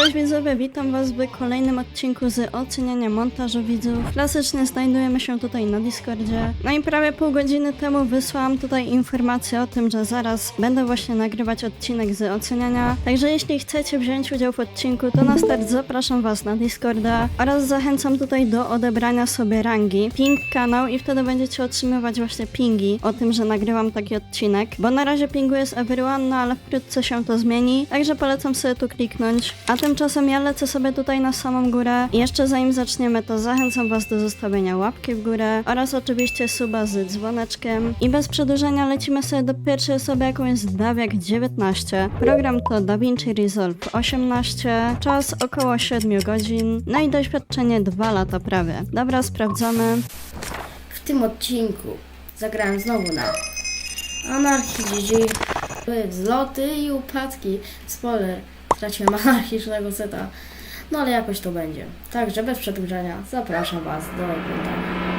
Cześć widzowie, witam was w kolejnym odcinku z oceniania montażu widzów. Klasycznie znajdujemy się tutaj na Discordzie. No i prawie pół godziny temu wysłałam tutaj informację o tym, że zaraz będę właśnie nagrywać odcinek z oceniania. Także jeśli chcecie wziąć udział w odcinku, to na start zapraszam was na Discorda oraz zachęcam tutaj do odebrania sobie rangi. Ping kanał i wtedy będziecie otrzymywać właśnie pingi o tym, że nagrywam taki odcinek, bo na razie pingu jest everyone, no ale wkrótce się to zmieni, także polecam sobie tu kliknąć. A tymczasem ja lecę sobie tutaj na samą górę jeszcze zanim zaczniemy, to zachęcam was do zostawienia łapki w górę oraz oczywiście suba z dzwoneczkiem. I bez przedłużenia lecimy sobie do pierwszej osoby, jaką jest Dawiak 19. Program to DaVinci Resolve 18, czas około 7 godzin, no i doświadczenie 2 lata prawie. Dobra, sprawdzamy. W tym odcinku zagrałem znowu na Anarchii GG. Były wzloty i upadki. Spoiler, straciłem anarchicznego seta. No ale jakoś to będzie. Także bez przedłużania zapraszam Was do oglądania.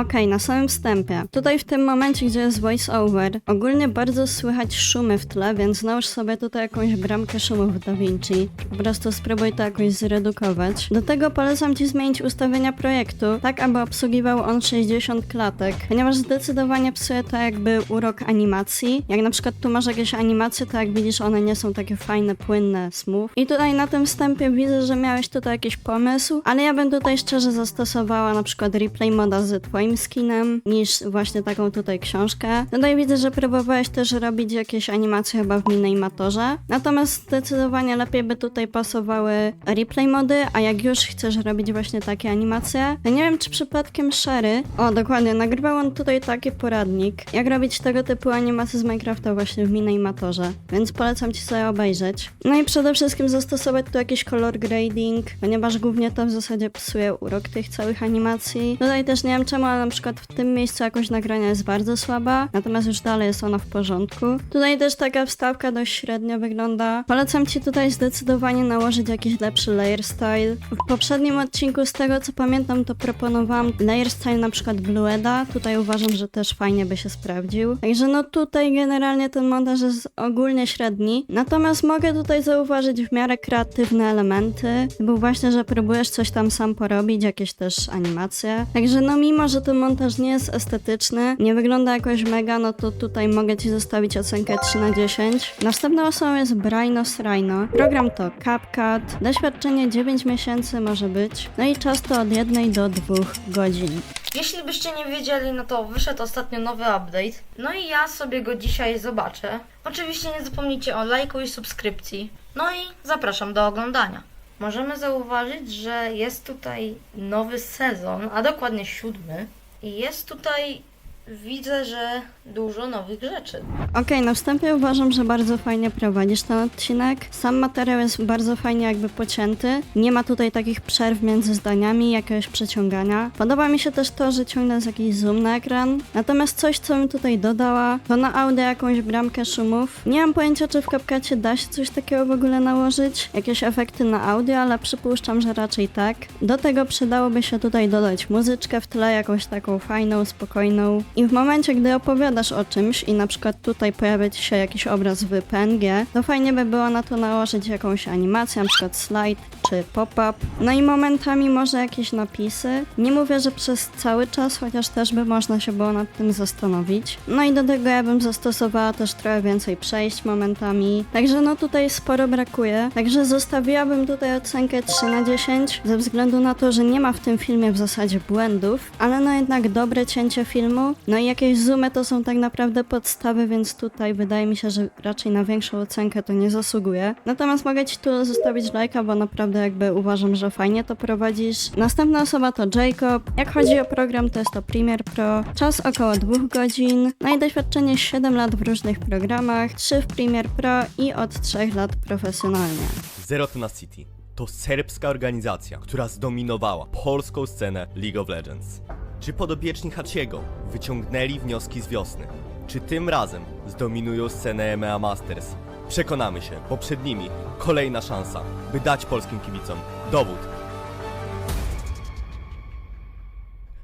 Okej, na samym wstępie. Tutaj w tym momencie, gdzie jest voice-over, ogólnie bardzo słychać szumy w tle, więc nałóż sobie tutaj jakąś bramkę szumów w DaVinci. Po prostu spróbuj to jakoś zredukować. Do tego polecam Ci zmienić ustawienia projektu, tak aby obsługiwał on 60 klatek, ponieważ zdecydowanie psuje to jakby urok animacji. Jak na przykład tu masz jakieś animacje, to jak widzisz, one nie są takie fajne, płynne, smooth. I tutaj na tym wstępie widzę, że miałeś tutaj jakiś pomysł, ale ja bym tutaj szczerze zastosowała na przykład replay moda z twoim skinem, niż właśnie taką tutaj książkę. Tutaj widzę, że próbowałeś też robić jakieś animacje chyba w Minimatorze, natomiast zdecydowanie lepiej by tutaj pasowały replay mody, a jak już chcesz robić właśnie takie animacje, to nie wiem czy przypadkiem Sherry, o dokładnie, nagrywał on tutaj taki poradnik, jak robić tego typu animacje z Minecrafta właśnie w Minimatorze, więc polecam ci sobie obejrzeć. No i przede wszystkim zastosować tu jakiś color grading, ponieważ głównie to w zasadzie psuje urok tych całych animacji. Tutaj też nie wiem czemu, ale na przykład w tym miejscu jakość nagrania jest bardzo słaba, natomiast już dalej jest ona w porządku. Tutaj też taka wstawka dość średnio wygląda. Polecam ci tutaj zdecydowanie nałożyć jakiś lepszy layer style. W poprzednim odcinku z tego co pamiętam to proponowałam layer style na przykład Blueda. Tutaj uważam, że też fajnie by się sprawdził. Także no tutaj generalnie ten montaż jest ogólnie średni. Natomiast mogę tutaj zauważyć w miarę kreatywne elementy. Był właśnie, że próbujesz coś tam sam porobić, jakieś też animacje. Także no mimo, że ten montaż nie jest estetyczny, nie wygląda jakoś mega, no to tutaj mogę ci zostawić ocenkę 3 na 10. Następną osobą jest Braino Srino. Program to CapCut. Doświadczenie 9 miesięcy może być. No i czas to od 1 do 2 godzin. Jeśli byście nie wiedzieli, no to wyszedł ostatnio nowy update. No i ja sobie go dzisiaj zobaczę. Oczywiście nie zapomnijcie o lajku i subskrypcji. No i zapraszam do oglądania. Możemy zauważyć, że jest tutaj nowy sezon, a dokładnie siódmy. I jest tutaj, widzę, że dużo nowych rzeczy. Okej, na wstępie uważam, że bardzo fajnie prowadzisz ten odcinek. Sam materiał jest bardzo fajnie jakby pocięty. Nie ma tutaj takich przerw między zdaniami, jakiegoś przeciągania. Podoba mi się też to, że ciągle jakiś zoom na ekran. Natomiast coś, co bym tutaj dodała, to na audio jakąś bramkę szumów. Nie mam pojęcia, czy w CapCutie da się coś takiego w ogóle nałożyć. Jakieś efekty na audio, ale przypuszczam, że raczej tak. Do tego przydałoby się tutaj dodać muzyczkę w tle, jakąś taką fajną, spokojną. I w momencie, gdy opowiadasz o czymś i na przykład tutaj pojawia ci się jakiś obraz w PNG, to fajnie by było na to nałożyć jakąś animację, na przykład slide czy pop-up. No i momentami może jakieś napisy. Nie mówię, że przez cały czas, chociaż też by można się było nad tym zastanowić. No i do tego ja bym zastosowała też trochę więcej przejść momentami. Także no tutaj sporo brakuje. Także zostawiłabym tutaj ocenkę 3 na 10 ze względu na to, że nie ma w tym filmie w zasadzie błędów, ale no jednak dobre cięcie filmu. No i jakieś zoomy to są tak naprawdę podstawy, więc tutaj wydaje mi się, że raczej na większą ocenkę to nie zasługuje. Natomiast mogę ci tu zostawić lajka, bo naprawdę jakby uważam, że fajnie to prowadzisz. Następna osoba to Jacob. Jak chodzi o program, to jest to Premiere Pro. Czas około 2 godzin. No i doświadczenie 7 lat w różnych programach, 3 w Premiere Pro i od 3 lat profesjonalnie. Zero to na City to serbska organizacja, która zdominowała polską scenę League of Legends. Czy podobieczni Haciego wyciągnęli wnioski z wiosny? Czy tym razem zdominują scenę EMEA Masters? Przekonamy się, bo przed nimi kolejna szansa, by dać polskim kibicom dowód,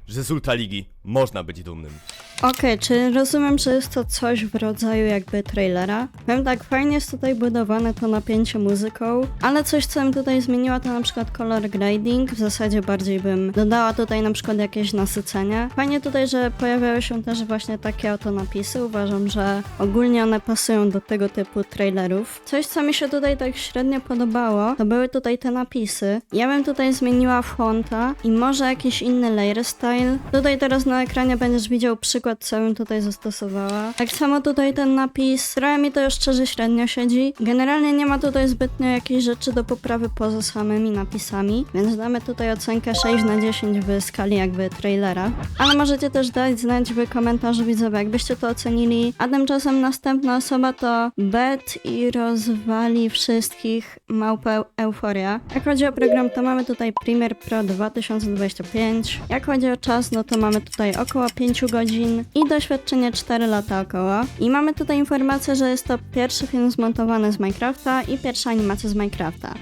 że z Ultraligi można być dumnym. Okej, czy rozumiem, że jest to coś w rodzaju jakby trailera? Powiem tak, fajnie jest tutaj budowane to napięcie muzyką, ale coś, co bym tutaj zmieniła, to na przykład color grading. W zasadzie bardziej bym dodała tutaj na przykład jakieś nasycenie. Fajnie tutaj, że pojawiały się też właśnie takie oto napisy. Uważam, że ogólnie one pasują do tego typu trailerów. Coś, co mi się tutaj tak średnio podobało, to były tutaj te napisy. Ja bym tutaj zmieniła fonta i może jakiś inny layer style. Tutaj teraz na ekranie będziesz widział przykład, co bym tutaj zastosowała. Tak samo tutaj ten napis, trochę mi to już szczerze średnio siedzi. Generalnie nie ma tutaj zbytnio jakichś rzeczy do poprawy poza samymi napisami, więc damy tutaj ocenkę 6 na 10 w skali jakby trailera. Ale możecie też dać znać w komentarzu widzowie, jakbyście to ocenili. A tymczasem następna osoba to Bet i rozwali wszystkich małpę Euforia. Jak chodzi o program, to mamy tutaj Premiere Pro 2025. Jak chodzi o czas, no to mamy tutaj około 5 godzin i doświadczenie 4 lata około. I mamy tutaj informację, że jest to pierwszy film zmontowany z Minecrafta i pierwsza animacja z Minecrafta.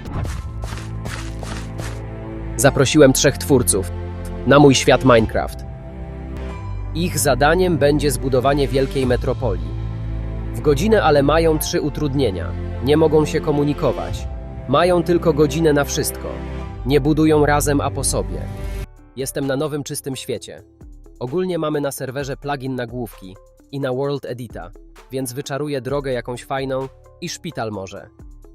Zaprosiłem trzech twórców na mój świat Minecraft. Ich zadaniem będzie zbudowanie wielkiej metropolii. W godzinę ale mają trzy utrudnienia. Nie mogą się komunikować. Mają tylko godzinę na wszystko. Nie budują razem, a po sobie. Jestem na nowym czystym świecie. Ogólnie mamy na serwerze plugin nagłówki i na World Edita, więc wyczaruję drogę jakąś fajną i szpital może.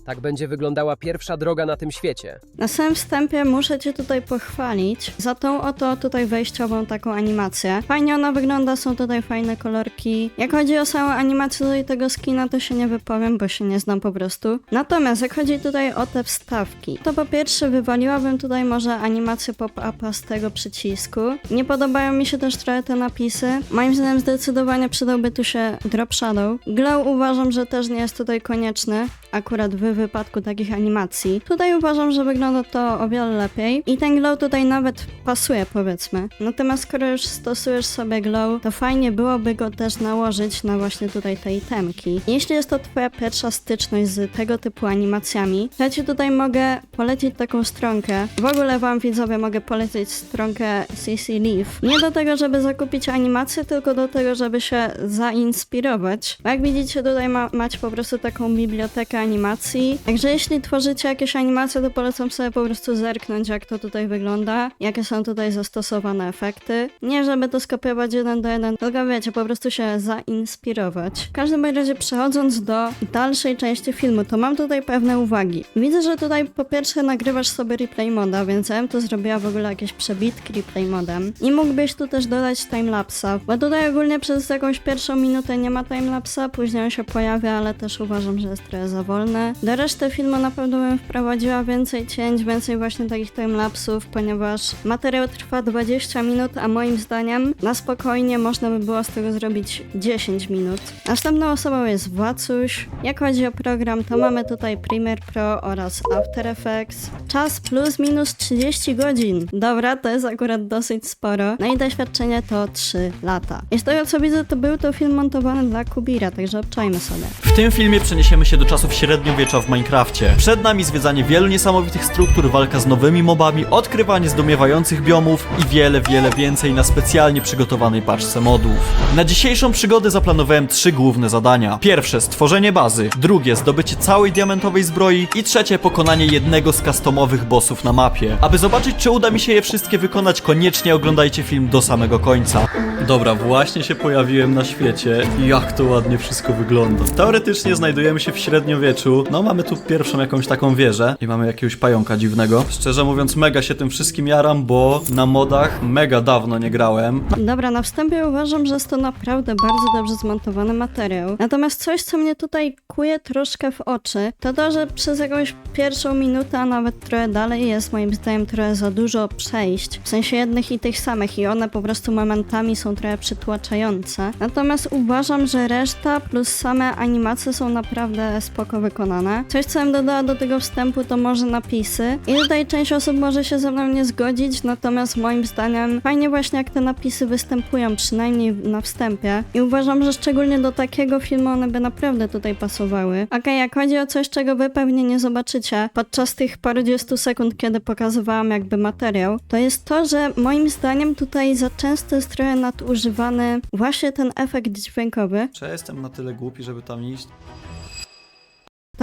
Tak będzie wyglądała pierwsza droga na tym świecie. Na samym wstępie muszę Cię tutaj pochwalić za tą oto tutaj wejściową taką animację. Fajnie ona wygląda, są tutaj fajne kolorki. Jak chodzi o samą animację tutaj tego skina, to się nie wypowiem, bo się nie znam po prostu. Natomiast jak chodzi tutaj o te wstawki, to po pierwsze wywaliłabym tutaj może animację pop-upa z tego przycisku. Nie podobają mi się też trochę te napisy. Moim zdaniem zdecydowanie przydałby tu się drop shadow. Glow uważam, że też nie jest tutaj konieczny, akurat w wypadku takich animacji. Tutaj uważam, że wygląda to o wiele lepiej i ten glow tutaj nawet pasuje powiedzmy. Natomiast skoro już stosujesz sobie glow, to fajnie byłoby go też nałożyć na właśnie tutaj te itemki. Jeśli jest to twoja pierwsza styczność z tego typu animacjami, to ja ci tutaj mogę polecić taką stronkę. W ogóle wam widzowie mogę polecić stronkę CC Leaf. Nie do tego, żeby zakupić animację, tylko do tego, żeby się zainspirować. Jak widzicie tutaj ma, macie po prostu taką bibliotekę animacji. Także jeśli tworzycie jakieś animacje, to polecam sobie po prostu zerknąć, jak to tutaj wygląda, jakie są tutaj zastosowane efekty. Nie żeby to skopiować jeden do jeden, tylko wiecie, po prostu się zainspirować. W każdym razie przechodząc do dalszej części filmu, to mam tutaj pewne uwagi. Widzę, że tutaj po pierwsze nagrywasz sobie replay moda, więc ja bym to zrobiła w ogóle jakieś przebitki replay modem. I mógłbyś tu też dodać timelapsa, bo tutaj ogólnie przez jakąś pierwszą minutę nie ma timelapsa, później on się pojawia, ale też uważam, że jest trochę za wolny. Do reszty filmu na pewno bym wprowadziła więcej cięć, więcej właśnie takich timelapsów, ponieważ materiał trwa 20 minut, a moim zdaniem na spokojnie można by było z tego zrobić 10 minut. Następną osobą jest Wacuś. Jak chodzi o program, to mamy tutaj Premiere Pro oraz After Effects. Czas plus minus 30 godzin. Dobra, to jest akurat dosyć sporo. No i doświadczenie to 3 lata. I z tego co widzę, to był to film montowany dla Kubira, także obczajmy sobie. W tym filmie przeniesiemy się do czasów średniowiecza w Minecrafcie. Przed nami zwiedzanie wielu niesamowitych struktur, walka z nowymi mobami, odkrywanie zdumiewających biomów i wiele, wiele więcej na specjalnie przygotowanej paczce modów. Na dzisiejszą przygodę zaplanowałem trzy główne zadania. Pierwsze stworzenie bazy, drugie zdobycie całej diamentowej zbroi i trzecie pokonanie jednego z customowych bossów na mapie. Aby zobaczyć czy uda mi się je wszystkie wykonać, koniecznie oglądajcie film do samego końca. Dobra, właśnie się pojawiłem na świecie jak to ładnie wszystko wygląda. Teoretycznie znajdujemy się w średniowieczu. No, mamy tu pierwszą jakąś taką wieżę i mamy jakiegoś pająka dziwnego. Szczerze mówiąc, mega się tym wszystkim jaram, bo na modach mega dawno nie grałem. Dobra, na wstępie uważam, że jest to naprawdę bardzo dobrze zmontowany materiał. Natomiast coś, co mnie tutaj kuje troszkę w oczy, to to, że przez jakąś pierwszą minutę, a nawet trochę dalej jest moim zdaniem trochę za dużo przejść. W sensie jednych i tych samych i one po prostu momentami są trochę przytłaczające. Natomiast uważam, że reszta plus same animacje są naprawdę spoko wykonane. Coś, co bym dodała do tego wstępu, to może napisy. I tutaj część osób może się ze mną nie zgodzić, natomiast moim zdaniem fajnie właśnie jak te napisy występują, przynajmniej na wstępie. I uważam, że szczególnie do takiego filmu one by naprawdę tutaj pasowały. Okej, jak chodzi o coś, czego wy pewnie nie zobaczycie podczas tych parudziestu sekund, kiedy pokazywałam jakby materiał, to jest to, że moim zdaniem tutaj za często jest trochę nadużywany właśnie ten efekt dźwiękowy. Czy ja jestem na tyle głupi, żeby tam iść?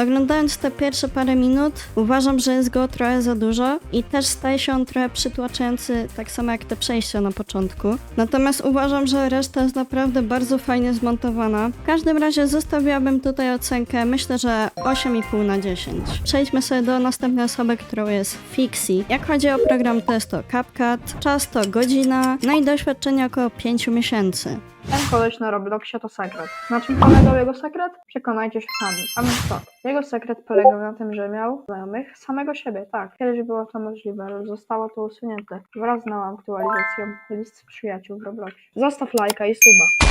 Oglądając te pierwsze parę minut, uważam, że jest go trochę za dużo i też staje się on trochę przytłaczający, tak samo jak te przejścia na początku. Natomiast uważam, że reszta jest naprawdę bardzo fajnie zmontowana. W każdym razie zostawiłabym tutaj ocenkę, myślę, że 8,5 na 10. Przejdźmy sobie do następnej osoby, którą jest Fixie. Jak chodzi o program, to jest to CapCut, czas to godzina, no i doświadczenie około 5 miesięcy. Ten koleś na Robloxie to sekret. Na czym polegał jego sekret? Przekonajcie się sami. A więc tak. Jego sekret polegał na tym, że miał znajomych samego siebie. Tak, kiedyś było to możliwe, ale zostało to usunięte wraz z nową aktualizacją list przyjaciół w Robloxie. Zostaw lajka i suba.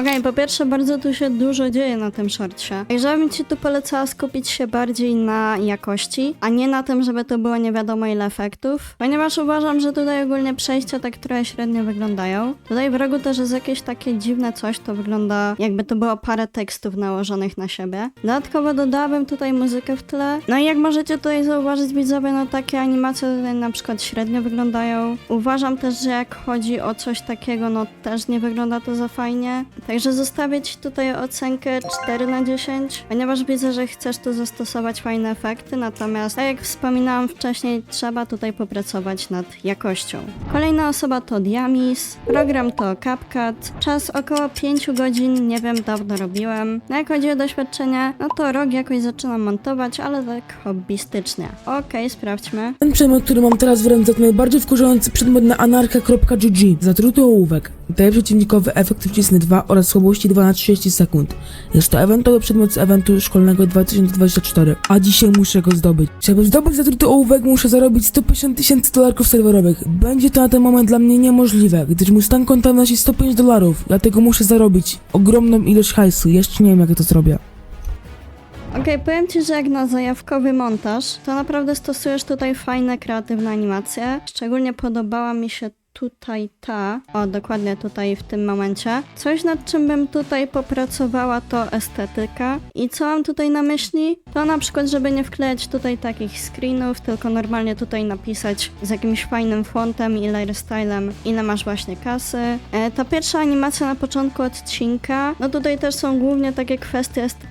Okej, po pierwsze bardzo tu się dużo dzieje na tym shortcie. Także bym ci tu polecała skupić się bardziej na jakości, a nie na tym, żeby to było nie wiadomo ile efektów, ponieważ uważam, że tutaj ogólnie przejścia tak trochę średnio wyglądają. Tutaj w rogu też jest jakieś takie dziwne coś, to wygląda jakby to było parę tekstów nałożonych na siebie. Dodatkowo dodałabym tutaj muzykę w tle. No i jak możecie tutaj zauważyć widzowie, no takie animacje tutaj na przykład średnio wyglądają. Uważam też, że jak chodzi o coś takiego, no też nie wygląda to za fajnie. Także zostawię Ci tutaj ocenkę 4 na 10, ponieważ widzę, że chcesz tu zastosować fajne efekty, natomiast tak jak wspominałam wcześniej, trzeba tutaj popracować nad jakością. Kolejna osoba to Diamis, program to CapCut, czas około 5 godzin, nie wiem, dawno robiłem. No jak chodzi o doświadczenie, no to rok jakoś zaczynam montować, ale tak hobbystycznie. Okej, sprawdźmy. Ten przedmiot, który mam teraz w ręce, to najbardziej wkurzający przedmiot na anarcha.gg. Zatruty ołówek. Daje przeciwnikowy efekt wcisny 2 oraz słabości 2 na 30 sekund. Jest to eventowy przedmiot z eventu szkolnego 2024, a dzisiaj muszę go zdobyć. Żeby zdobyć zatruty ołówek, muszę zarobić 150 tysięcy dolarków serwerowych. Będzie to na ten moment dla mnie niemożliwe, gdyż mój stan konta wynosi 105 dolarów, dlatego muszę zarobić ogromną ilość hajsu. Jeszcze nie wiem, jak ja to zrobię. Okej, powiem Ci, że jak na zajawkowy montaż, to naprawdę stosujesz tutaj fajne, kreatywne animacje. Szczególnie podobała mi się tutaj ta, o dokładnie tutaj w tym momencie. Coś nad czym bym tutaj popracowała to estetyka. I co mam tutaj na myśli? To na przykład, żeby nie wklejać tutaj takich screenów, tylko normalnie tutaj napisać z jakimś fajnym fontem i lifestylem, ile masz właśnie kasy. E, ta pierwsza animacja na początku odcinka, no tutaj też są głównie takie kwestie estetyczne,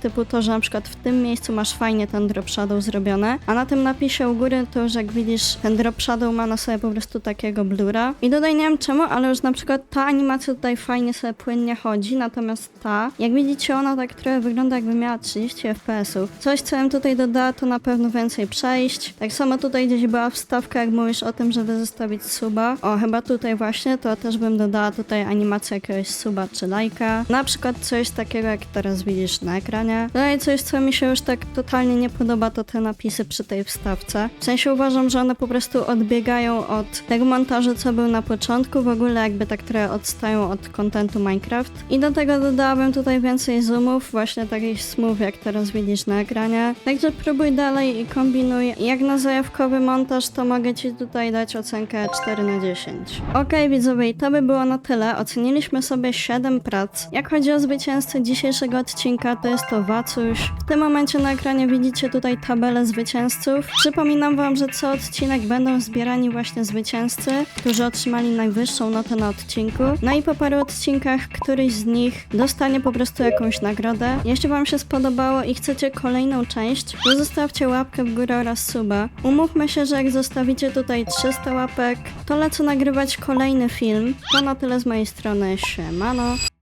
typu to, że na przykład w tym miejscu masz fajnie ten drop shadow zrobione, a na tym napisie u góry to już jak widzisz, ten drop shadow ma na sobie po prostu takiego blura. I tutaj nie wiem czemu, ale już na przykład ta animacja tutaj fajnie sobie płynnie chodzi, natomiast ta, jak widzicie, ona tak trochę wygląda jakby miała 30 fps-ów. Coś, co bym tutaj dodała, to na pewno więcej przejść. Tak samo tutaj gdzieś była wstawka, jak mówisz o tym, żeby zostawić suba. O, chyba tutaj właśnie, to też bym dodała tutaj animację jakiegoś suba czy lajka. Na przykład coś takiego, jak teraz widzisz na ekranie. Tutaj coś, co mi się już tak totalnie nie podoba, to te napisy przy tej wstawce. W sensie uważam, że one po prostu odbiegają od tego montażu, co był na początku, w ogóle jakby tak trochę odstają od kontentu Minecraft. I do tego dodałabym tutaj więcej zoomów, właśnie takich smooth, jak teraz widzisz na ekranie. Także próbuj dalej i kombinuj. Jak na zajawkowy montaż, to mogę Ci tutaj dać ocenkę 4 na 10. Okej, widzowie, i to by było na tyle. Oceniliśmy sobie 7 prac. Jak chodzi o zwycięzcę dzisiejszego odcinka, to jest to Wacuś. W tym momencie na ekranie widzicie tutaj tabelę zwycięzców. Przypominam Wam, że co odcinek będą zbierani właśnie zwycięzcy, którzy otrzymali najwyższą notę na odcinku. No i po paru odcinkach któryś z nich dostanie po prostu jakąś nagrodę. Jeśli Wam się spodobało i chcecie kolejną część, to zostawcie łapkę w górę oraz suba. Umówmy się, że jak zostawicie tutaj 300 łapek, to lecę nagrywać kolejny film. To na tyle z mojej strony. Siemano.